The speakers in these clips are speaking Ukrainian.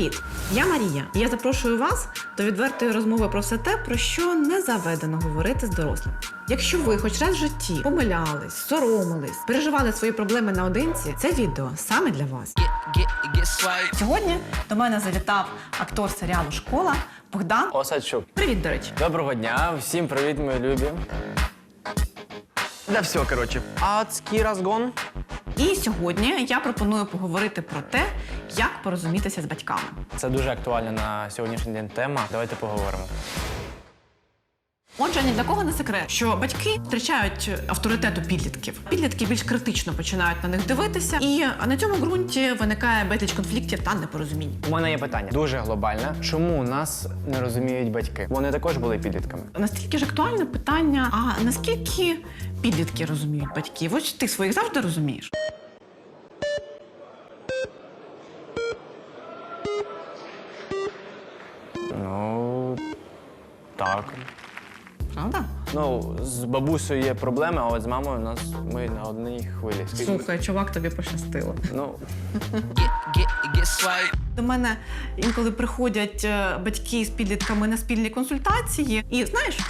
Привіт! Я Марія. Я запрошую вас до відвертої розмови про все те, про що не заведено говорити з дорослим. Якщо ви хоч раз в житті помилялись, соромились, переживали свої проблеми наодинці, це відео саме для вас. Сьогодні до мене завітав актор серіалу Школа Богдан. Осадчук. Привіт, до речі. Доброго дня, всім привіт, мої любі. Да все, коротше. Адський розгон. І сьогодні я пропоную поговорити про те, як порозумітися з батьками. Це дуже актуальна на сьогоднішній день тема. Давайте поговоримо. Отже, ні для кого не секрет, що батьки втрачають авторитет у підлітків. Підлітки більш критично починають на них дивитися, і на цьому ґрунті виникає безліч конфліктів та непорозумінь. У мене є питання дуже глобальне. Чому нас не розуміють батьки? Вони також були підлітками. Настільки ж актуальне питання: а наскільки підлітки розуміють батьків? Ось ти своїх завжди розумієш. Ну так. Правда? Ну, з бабусею є проблеми, а от з мамою у нас ми на одній хвилі. Слухай, чувак, тобі пощастило. Ну, До мене інколи приходять е, батьки з підлітками на спільні консультації, і знаєш, е,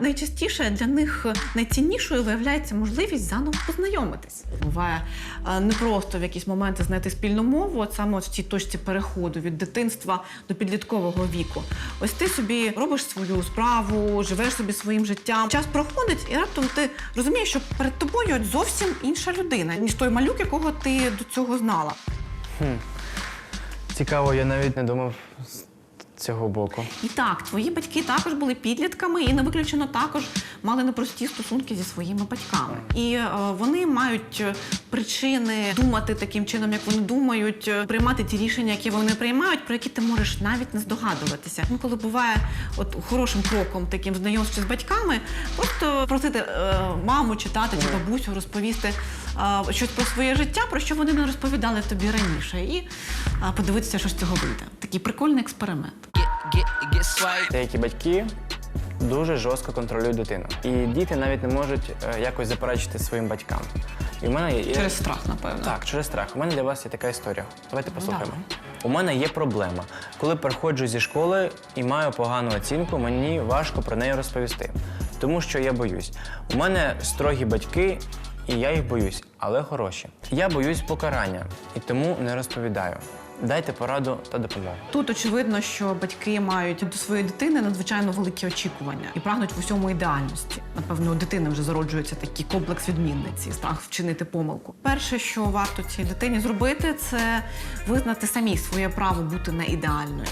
найчастіше для них найціннішою виявляється можливість заново познайомитись. Буває е, непросто в якісь моменти знайти спільну мову, от саме от в цій точці переходу від дитинства до підліткового віку. Ось ти собі робиш свою справу, живеш собі своїм життям. Час проходить, і раптом ти розумієш, що перед тобою зовсім інша людина, ніж той малюк, якого ти до цього знала. Цікаво, я навіть не думав з цього боку. І так, твої батьки також були підлітками і не виключено також мали непрості стосунки зі своїми батьками. І е, вони мають е, причини думати таким чином, як вони думають, е, приймати ті рішення, які вони приймають, про які ти можеш навіть не здогадуватися. Інколи буває от хорошим кроком таким знайомством з батьками, просто просити е, маму чи тата, чи бабусю розповісти щось про своє життя, про що вони не розповідали тобі раніше, і подивитися, що з цього вийде. Такий прикольний експеримент. Деякі батьки дуже жорстко контролюють дитину. І діти навіть не можуть е, якось заперечити своїм батькам. І в мене є Через страх, напевно. так, через страх. У мене для вас є така історія. Давайте послухаємо. давай. У мене є проблема. Коли приходжу зі школи і маю погану оцінку, мені важко про неї розповісти. Тому що я боюсь. У мене строгі батьки, і я їх боюсь, але хороші. Я боюсь покарання і тому не розповідаю. Дайте пораду та допомогу. Тут очевидно, що батьки мають до своєї дитини надзвичайно великі очікування і прагнуть в усьому ідеальності. Напевно, у дитини вже зароджується такий комплекс відмінниці, страх вчинити помилку. Перше, що варто цій дитині зробити, це визнати самі своє право бути не ідеальною.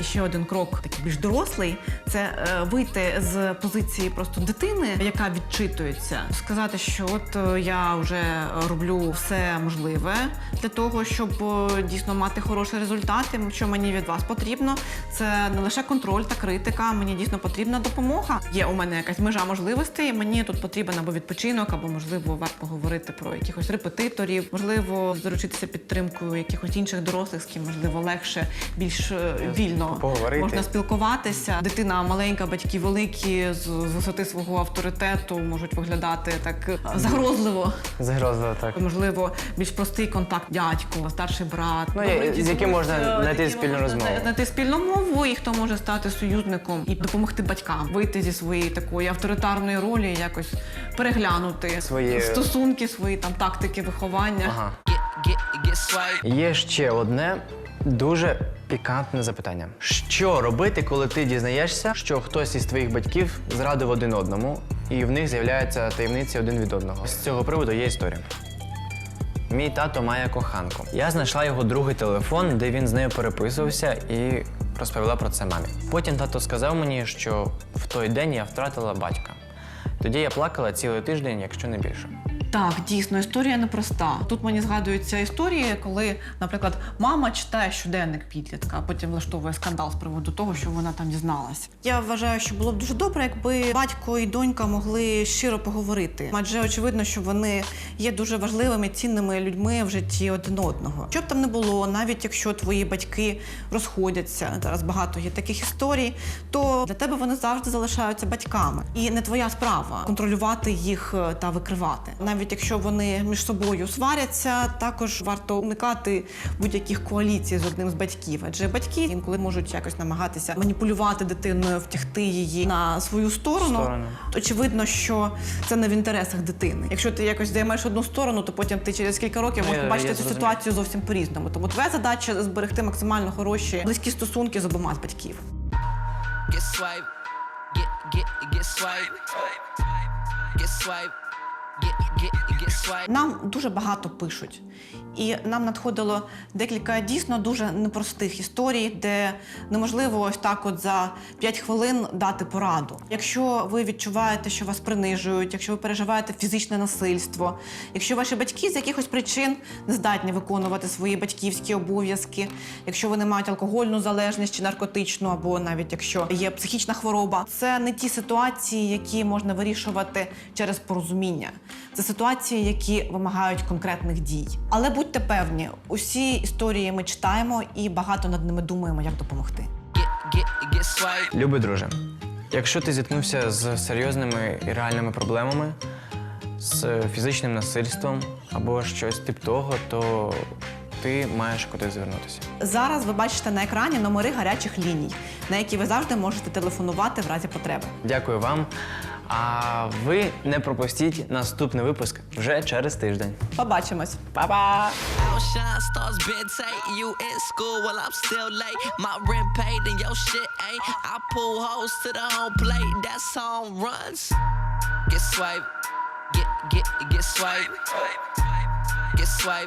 І ще один крок, такий більш дорослий, це е, вийти з позиції просто дитини, яка відчитується, сказати, що от е, я вже роблю все можливе для того, щоб е, дійсно мати хороші результати. Що мені від вас потрібно, це не лише контроль та критика. Мені дійсно потрібна допомога. Є у мене якась межа можливостей. Мені тут потрібен або відпочинок, або можливо варто поговорити про якихось репетиторів, можливо, заручитися підтримкою якихось інших дорослих, з ким можливо легше, більш е, вільно Поговорити. можна спілкуватися. Дитина маленька, батьки великі з, з висоти свого авторитету можуть виглядати так е, загрозливо. Загрозливо так. Можливо, більш простий контакт дядько, старший брат. Ну, Добрий з яким можна е, знайти спільну розмову. Знайти спільну мову, і хто може стати союзником і допомогти батькам вийти зі своєї такої авторитарної ролі, і якось переглянути Свої- стосунки, свої там тактики виховання. Ага. Є ще одне дуже пікантне запитання. Що робити, коли ти дізнаєшся, що хтось із твоїх батьків зрадив один одному, і в них з'являються таємниці один від одного? З цього приводу є історія. Мій тато має коханку. Я знайшла його другий телефон, де він з нею переписувався і розповіла про це мамі. Потім тато сказав мені, що в той день я втратила батька. Тоді я плакала цілий тиждень, якщо не більше. Так, дійсно, історія непроста. Тут мені згадуються історії, коли, наприклад, мама читає щоденник підлітка, а потім влаштовує скандал з приводу того, що вона там дізналась. Я вважаю, що було б дуже добре, якби батько і донька могли щиро поговорити. Адже очевидно, що вони є дуже важливими, цінними людьми в житті один одного. Що б там не було, навіть якщо твої батьки розходяться, зараз багато є таких історій, то для тебе вони завжди залишаються батьками. І не твоя справа контролювати їх е, та викривати. Навіть навіть якщо вони між собою сваряться, також варто уникати будь-яких коаліцій з одним з батьків. Адже батьки інколи можуть якось намагатися маніпулювати дитиною, втягти її на свою сторону. Сторону. Очевидно, що це не в інтересах дитини. Якщо ти якось займаєш одну сторону, то потім ти через кілька років можеш побачити цю ситуацію зовсім по-різному. Тому твоя задача зберегти максимально хороші близькі стосунки з обома з батьків. Get swipe. Get, get, get swipe. Get swipe. get, get Нам дуже багато пишуть. І нам надходило декілька дійсно дуже непростих історій, де неможливо ось так, от за 5 хвилин дати пораду. Якщо ви відчуваєте, що вас принижують, якщо ви переживаєте фізичне насильство, якщо ваші батьки з якихось причин не здатні виконувати свої батьківські обов'язки, якщо вони мають алкогольну залежність чи наркотичну, або навіть якщо є психічна хвороба, це не ті ситуації, які можна вирішувати через порозуміння. Це ситуації, які вимагають конкретних дій. Але будьте певні, усі історії ми читаємо і багато над ними думаємо, як допомогти. Любий друже, якщо ти зіткнувся з серйозними і реальними проблемами, з фізичним насильством або щось тип того, то ти маєш куди звернутися. Зараз ви бачите на екрані номери гарячих ліній, на які ви завжди можете телефонувати в разі потреби. Дякую вам. А ви не пропустіть наступний випуск вже через тиждень. Побачимось, Па-па! Outshine stars been take you in school while I'm still late. My rent paid and your shit ain't. I pull hoes to the home plate. That's home runs. Get swipe. Get get get swipe. Get swipe.